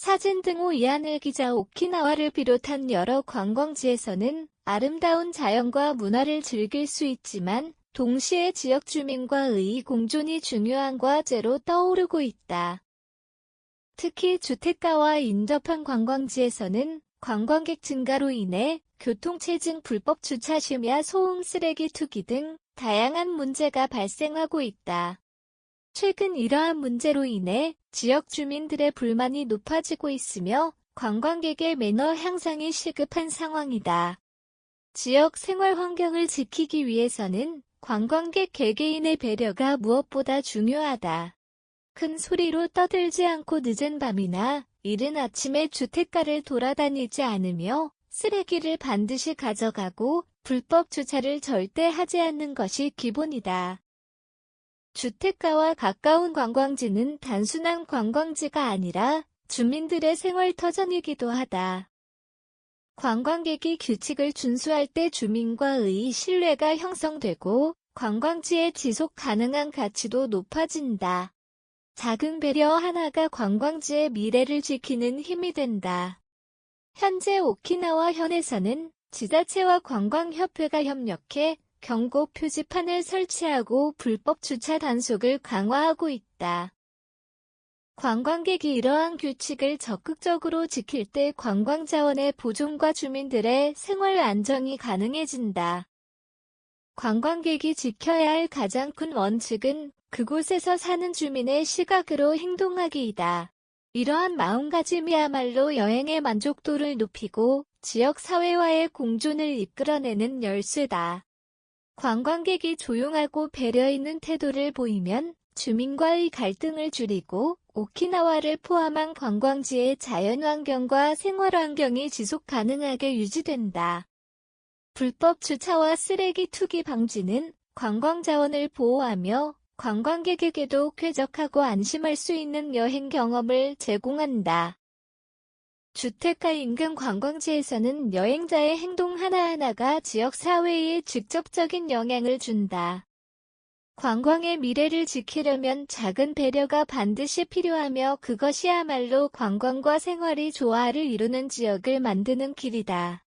사진 등호 이하늘 기자 오키나와를 비롯한 여러 관광지에서는 아름다운 자연과 문화를 즐길 수 있지만 동시에 지역 주민과의 공존이 중요한 과제로 떠오르고 있다. 특히 주택가와 인접한 관광지에서는 관광객 증가로 인해 교통체증 불법 주차 심야 소음 쓰레기 투기 등 다양한 문제가 발생하고 있다. 최근 이러한 문제로 인해 지역 주민들의 불만이 높아지고 있으며 관광객의 매너 향상이 시급한 상황이다. 지역 생활 환경을 지키기 위해서는 관광객 개개인의 배려가 무엇보다 중요하다. 큰 소리로 떠들지 않고 늦은 밤이나 이른 아침에 주택가를 돌아다니지 않으며 쓰레기를 반드시 가져가고 불법 주차를 절대 하지 않는 것이 기본이다. 주택가와 가까운 관광지는 단순한 관광지가 아니라 주민들의 생활터전이기도 하다. 관광객이 규칙을 준수할 때 주민과의 신뢰가 형성되고 관광지의 지속 가능한 가치도 높아진다. 작은 배려 하나가 관광지의 미래를 지키는 힘이 된다. 현재 오키나와 현에서는 지자체와 관광협회가 협력해 경고 표지판을 설치하고 불법 주차 단속을 강화하고 있다. 관광객이 이러한 규칙을 적극적으로 지킬 때 관광자원의 보존과 주민들의 생활 안정이 가능해진다. 관광객이 지켜야 할 가장 큰 원칙은 그곳에서 사는 주민의 시각으로 행동하기이다. 이러한 마음가짐이야말로 여행의 만족도를 높이고 지역 사회와의 공존을 이끌어내는 열쇠다. 관광객이 조용하고 배려 있는 태도를 보이면 주민과의 갈등을 줄이고 오키나와를 포함한 관광지의 자연환경과 생활환경이 지속 가능하게 유지된다. 불법 주차와 쓰레기 투기 방지는 관광자원을 보호하며 관광객에게도 쾌적하고 안심할 수 있는 여행 경험을 제공한다. 주택가 인근 관광지에서는 여행자의 행동 하나하나가 지역 사회에 직접적인 영향을 준다. 관광의 미래를 지키려면 작은 배려가 반드시 필요하며 그것이야말로 관광과 생활이 조화를 이루는 지역을 만드는 길이다.